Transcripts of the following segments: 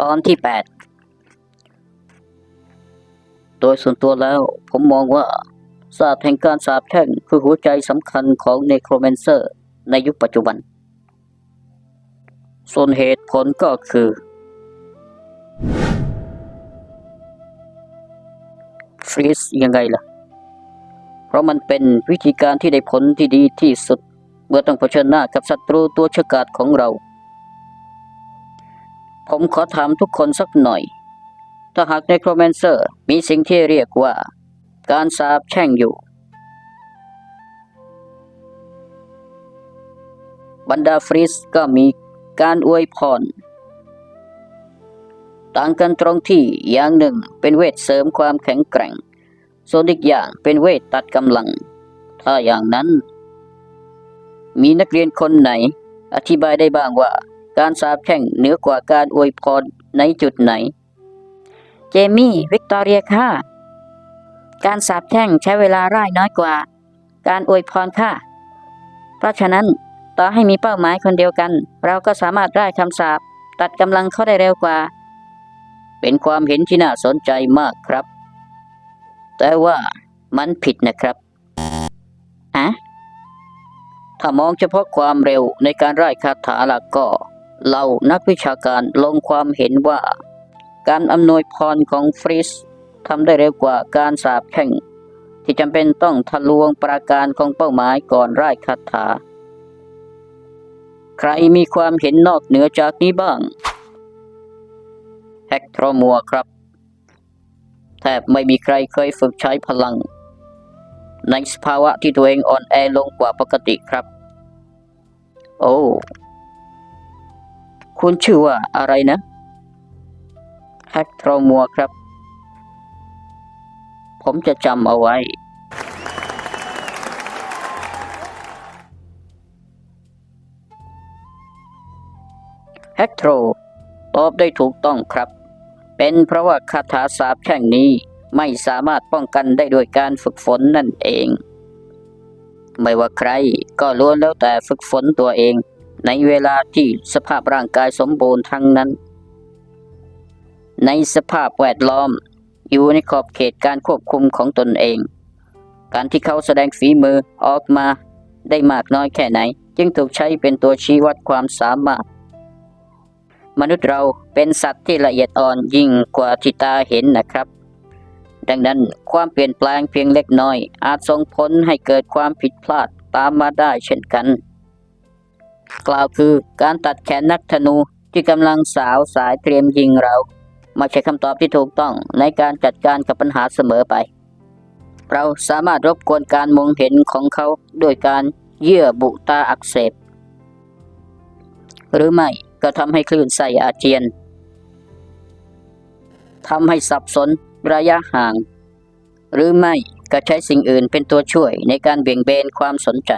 ตอนที่ 8 โดยส่วนตัวแล้วผมมองว่าศาสตร์แห่งการสาบแช่งคือหัวใจสำคัญของเนโครแมนเซอร์ในยุคปัจจุบัน ส่วนเหตุผลก็คือ ฟรีซยังไงล่ะ เพราะมันเป็นวิธีการที่ได้ผลที่ดีที่สุด เมื่อต้องเผชิญหน้ากับศัตรูตัวฉกาจของเรา ผมขอถามทุกคนสักหน่อย ถ้าหากในโครแมนเซอร์มีสิ่งที่เรียกว่า การสาบแช่งอยู่ บรรดาฟรีสก็มีการอวยพร ต่างกันตรงที่อย่างหนึ่งเป็นเวทเสริมความแข็งแกร่ง ส่วนอีกอย่างเป็นเวทตัดกำลัง ถ้าอย่างนั้น มีนักเรียนคนไหนอธิบายได้บ้างว่า การสาบแช่งเหนือกว่าการอวยพรในจุดไหน เจมี่ วิกตอเรียค่ะ การสาบแช่งใช้เวลาร่ายน้อยกว่า การอวยพรค่ะ เพราะฉะนั้นต่อให้มีเป้าหมายคนเดียวกัน เราก็สามารถร่ายคำสาบตัดกำลังเขาได้เร็วกว่า เป็นความเห็นที่น่าสนใจมากครับ แต่ว่ามันผิดนะครับฮะถ้ามองเฉพาะความเร็วในการไร้คาถาล่ะก็ เรานักวิชาการลงความเห็นว่า การอำนวยพรของฟริสทำได้เร็วกว่าการสาบแช่งที่จำเป็นต้องทะลวงปราการของเป้าหมายก่อนไร้คาถา ใครมีความเห็นนอกเหนือจากนี้บ้างแฮกทรมัวครับ แทบไม่มีใครเคยฝึกใช้พลัง ในสภาวะที่ตัวเองอ่อนแอลงกว่าปกติครับ โอ้ คุณชื่อว่าอะไรนะแฮกทรมัวครับ ผมจะจำเอาไว้ แฮกโทรตอบได้ถูกต้องครับ เป็นเพราะว่าคาถาสาบแช่งนี้ไม่สามารถป้องกันได้โดยการฝึกฝนนั่นเอง ไม่ว่าใครก็ล้วนแล้วแต่ฝึกฝนตัวเอง ในเวลาที่สภาพร่างกายสมบูรณ์ทั้งนั้น ในสภาพแวดล้อม อยู่ในขอบเขตการควบคุมของตนเอง การที่เขาแสดงฝีมือออกมาได้มากน้อยแค่ไหน จึงถูกใช้เป็นตัวชี้วัดความสามารถ มนุษย์เราเป็นสัตว์ที่ละเอียดอ่อนยิ่งกว่าที่ตาเห็นนะครับ ดังนั้นความเปลี่ยนแปลงเพียงเล็กน้อย อาจส่งผลให้เกิดความผิดพลาดตามมาได้เช่นกัน กล่าวคือการตัดแขนนักธนูที่กำลังสาวสายเตรียมยิงเราไม่ใช่คำตอบที่ถูกต้องในการจัดการกับปัญหาเสมอไป เราสามารถรบกวนการมองเห็นของเขาด้วยการเยื่อบุตาอักเสบ หรือไม่ก็ทำให้คลื่นไส้อาเจียนทำให้สับสนระยะห่าง หรือไม่ก็ใช้สิ่งอื่นเป็นตัวช่วยในการเบี่ยงเบนความสนใจ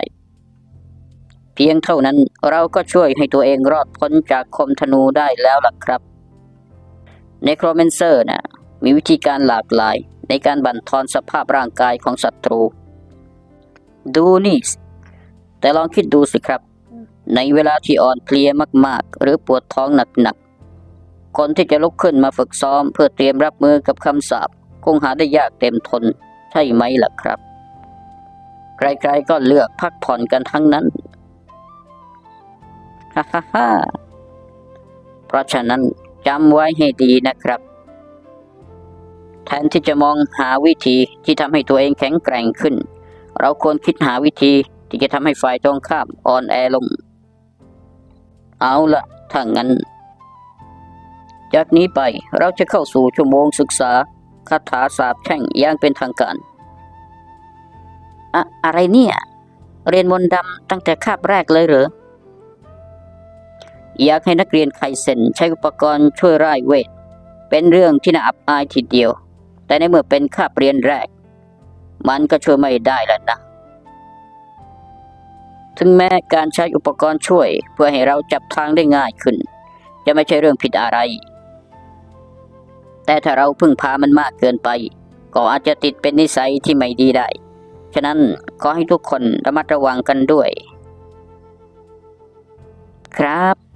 พียงเท่านั้นเราก็ช่วยให้ตัวเองรอดพ้นจากคมธนูได้แล้วล่ะครับเนโครแมนเซอร์นะมีวิธีการหลากหลายในการบั่นทอนสภาพร่างกายของศัตรู ดูนี่แต่ลองคิดดูสิครับ ในเวลาที่อ่อนเพลียมากๆ หรือปวดท้องหนักๆ คนที่จะลุกขึ้นมาฝึกซ้อม เพื่อเตรียมรับมือกับคำสาปคงหาได้ยากเต็มทน ใช่ไหมล่ะครับ ใครๆก็เลือกพักผ่อนกันทั้งนั้น ฮ่าฮ่าฮ่าเพราะฉะนั้นจำไว้ให้ดีนะครับ แทนที่จะมองหาวิธีที่ทำให้ตัวเองแข็งแกร่งขึ้น เราควรคิดหาวิธีที่จะทำให้ฝ่ายตรงข้ามอ่อนแอลง เอาละถ้างั้น จากนี้ไปเราจะเข้าสู่ชั่วโมงศึกษาคาถาสาบแช่งอย่างเป็นทางการ อะอะไรเนี่ย เรียนมนต์ดำตั้งแต่คาบแรกเลยเหรอ อยากให้นักเรียนไคเซนใช้อุปกรณ์ช่วยร่ายเวท เป็นเรื่องที่น่าอับอายทีเดียว แต่ในเมื่อเป็นคาบเรียนแรก มันก็ช่วยไม่ได้แล้วนะ ถึงแม้การใช้อุปกรณ์ช่วย เพื่อให้เราจับทางได้ง่ายขึ้น จะไม่ใช่เรื่องผิดอะไร แต่ถ้าเราพึ่งพามันมากเกินไป ก็อาจจะติดเป็นนิสัยที่ไม่ดีได้ ฉะนั้นขอให้ทุกคนระมัดระวังกันด้วย ครับ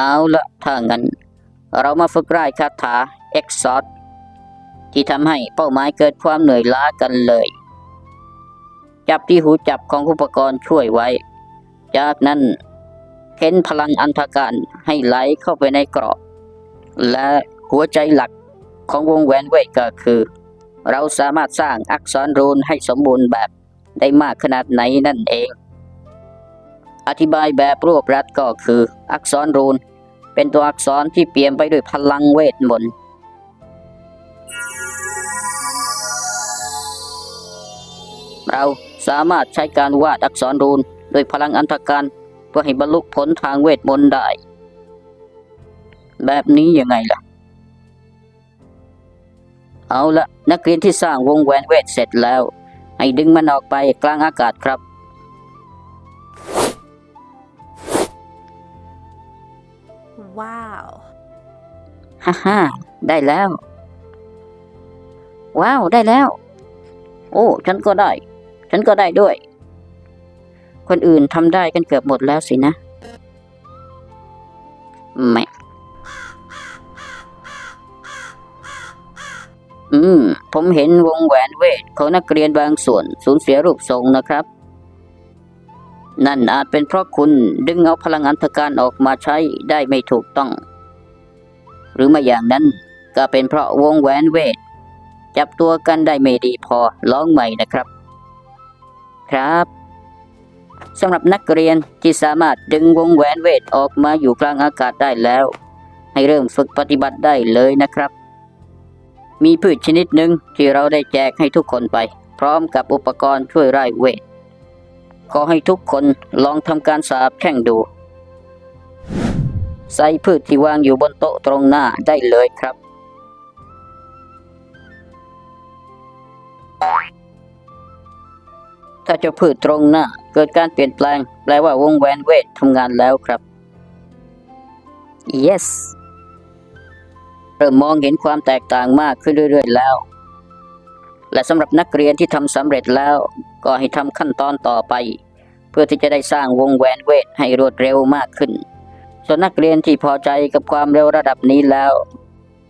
เอาละถ้างั้น เรามาฝึกร่ายคาถาเอ็กซอดที่ทำให้เป้าหมายเกิดความเหนื่อยล้ากันเลย จับที่หูจับของอุปกรณ์ช่วยไว้ จากนั้นเค้นพลังอันธการให้ไหลเข้าไปในกรอบและหัวใจหลักของวงแหวนเวทก็คือ เราสามารถสร้างอักษรรูนให้สมบูรณ์แบบได้มากขนาดไหนนั่นเอง อธิบายแบบรวบรัดก็คือ อักษรรูน เป็นตัวอักษรที่เปลี่ยมไปด้วยพลังเวทมนต์เราสามารถใช้การวาดอักษรรูนโดยพลังอันธการเพื่อให้บรรลุผลทางเวทมนต์ได้ แบบนี้ยังไงล่ะ เอาละนักเรียนที่สร้างวงแหวนเวทเสร็จแล้ว ให้ดึงมันออกไปกลางอากาศครับ ว้าว ฮ่าฮ่าได้แล้ว ว้าว ได้แล้ว โอ้ ฉันก็ได้ ฉันก็ได้ด้วย คนอื่นทำได้กันเกือบหมดแล้วสินะไม่อืม ผมเห็นวงแหวนเวทของนักเรียนบางส่วน สูญเสียรูปทรงนะครับ นั่นอาจเป็นเพราะคุณดึงเอาพลังอันธการออกมาใช้ได้ไม่ถูกต้อง หรือไม่อย่างนั้นก็เป็นเพราะวงแหวนเวท จับตัวกันได้ไม่ดีพอลองใหม่นะครับ ครับสำหรับนักเรียนที่สามารถดึงวงแหวนเวทออกมาอยู่กลางอากาศได้แล้ว ให้เริ่มฝึกปฏิบัติได้เลยนะครับ มีพืชชนิดหนึ่งที่เราได้แจกให้ทุกคนไป พร้อมกับอุปกรณ์ช่วยไล่เวท ขอให้ทุกคนลองทำการสาบแช่งดู ใส่พืชที่วางอยู่บนโต๊ะตรงหน้าได้เลยครับ ถ้าเจ้าพืชตรงหน้าเกิดการเปลี่ยนแปลง แปลว่าวงแหวนเวททำงานแล้วครับ yes เริ่มมองเห็นความแตกต่างมากขึ้นเรื่อย ๆ แล้ว และสำหรับนักเรียนที่ทำสำเร็จแล้ว ก็ให้ทำขั้นตอนต่อไป เพื่อที่จะได้สร้างวงแหวนเวทให้รวดเร็วมากขึ้น ส่วนนักเรียนที่พอใจกับความเร็วระดับนี้แล้ว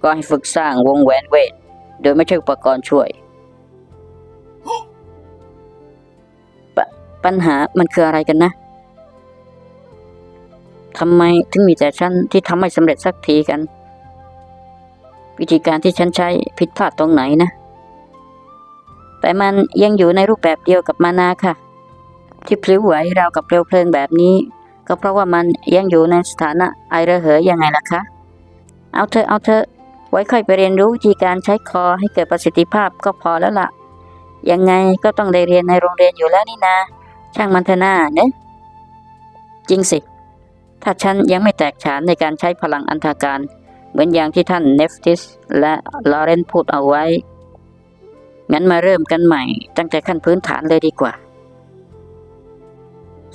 ก็ให้ฝึกสร้างวงแหวนเวท โดยไม่ใช่อุปกรณ์ช่วยปัญหามันคืออะไรกันนะทำไมถึงมีแต่ฉันที่ทำไม่สำเร็จสักทีกัน วิธีการที่ฉันใช้ผิดพลาดตรงไหนนะ แต่มันยังอยู่ในรูปแบบเดียวกับมานาค่ะ ที่พลิ้วไหวราวกับเปลวเพลิงแบบนี้ ก็เพราะว่ามันยังอยู่ในสถานะไอระเหยยังไงล่ะคะ เอาเถอะเอาเถอะไว้ค่อยไปเรียนรู้วิธีการใช้คอให้เกิดประสิทธิภาพก็พอแล้วล่ะ ยังไงก็ต้องได้เรียนในโรงเรียนอยู่แล้วนี่นาช่างมันเถอะนาเนะจริงสิ ถ้าฉันยังไม่แตกฉานในการใช้พลังอันธการ เหมือนอย่างที่ท่านเนฟติสและลอเรนพูดเอาไว้ งั้นมาเริ่มกันใหม่ ตั้งแต่ขั้นพื้นฐานเลยดีกว่า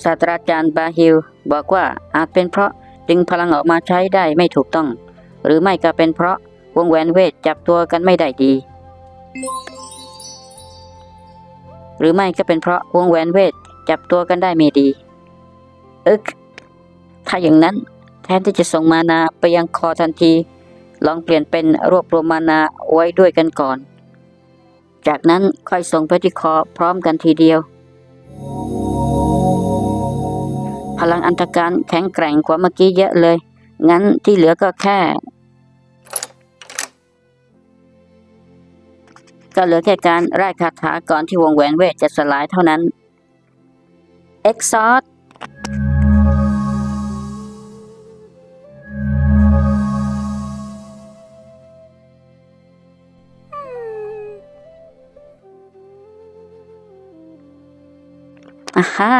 ศาสตราจารย์บาฮิล บอกว่าอาจเป็นเพราะดึงพลังออกมาใช้ได้ไม่ถูกต้อง หรือไม่ก็เป็นเพราะวงแหวนเวทจับตัวกันไม่ได้ดี หรือไม่ก็เป็นเพราะวงแหวนเวทจับตัวกันได้ไม่ดีเอึกถ้าอย่างนั้นแทนที่จะส่งมานาไปยังคอทันที ลองเปลี่ยนเป็นรวบรวมมานาไว้ด้วยกันก่อน จากนั้นค่อยส่งไปที่คอพร้อมกันทีเดียว พลังอันตการแข็งแกร่งกว่าเมื่อกี้เยอะเลย งั้นที่เหลือก็แค่ ก็เหลือแค่การไล่คาถาก่อนที่วงแหวนเวทจะสลายเท่านั้น เอ็กซอด อ่าฮ่า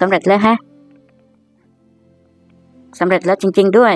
สำเร็จแล้วฮะสำเร็จแล้วจริง ๆ ด้วย